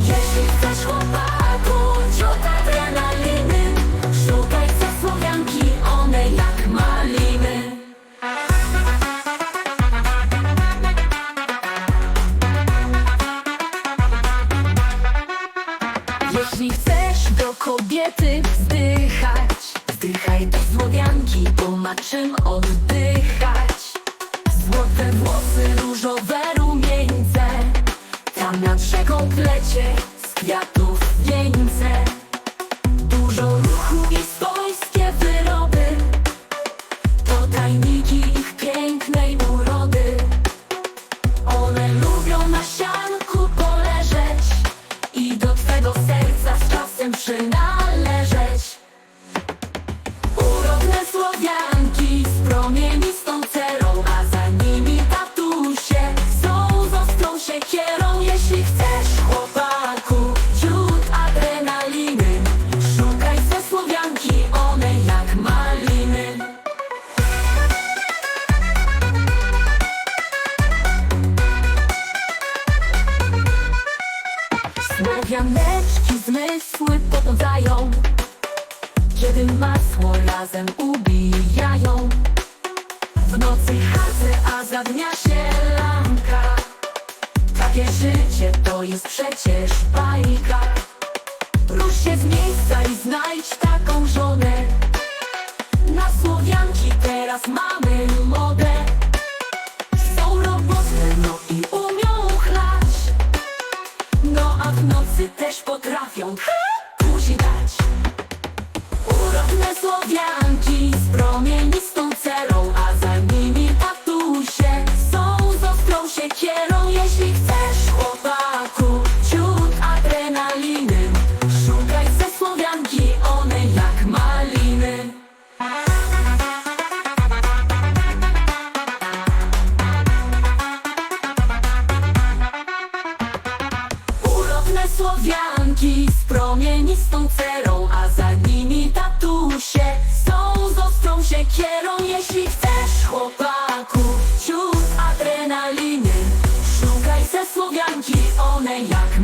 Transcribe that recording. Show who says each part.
Speaker 1: Jeśli chcesz chłopaku, ciut adrenaliny Szukaj se słowianki, one jak maliny. Jeśli chcesz do kobiety wzdychać Wdychaj do słowianki, bo ma czym oddychać. Złote włosy, różowe plecie z kwiatów wieńce Dużo ruchu i swojskie wyroby. To tajniki ich pięknej urody. One lubią na sianku poleżeć I do twego serca z czasem przynależeć Słowianeczki zmysły podądzają Kiedy masło razem ubijają. W nocy chace, a za dnia się lanka. Takie życie to jest przecież bajka. Rusz się z miejsca i znajdź taką żonę. Na Słowianki teraz mamy potrafią buzi dać. Urodne słowianki z promienistą cerą A za nimi tatusie są z ostrą siekierą Jeśli chcesz słowianki z promienistą cerą A za nimi tatusie są z ostrą siekierą. Jeśli chcesz chłopaku, ciut adrenaliny Szukaj se słowianki, one jak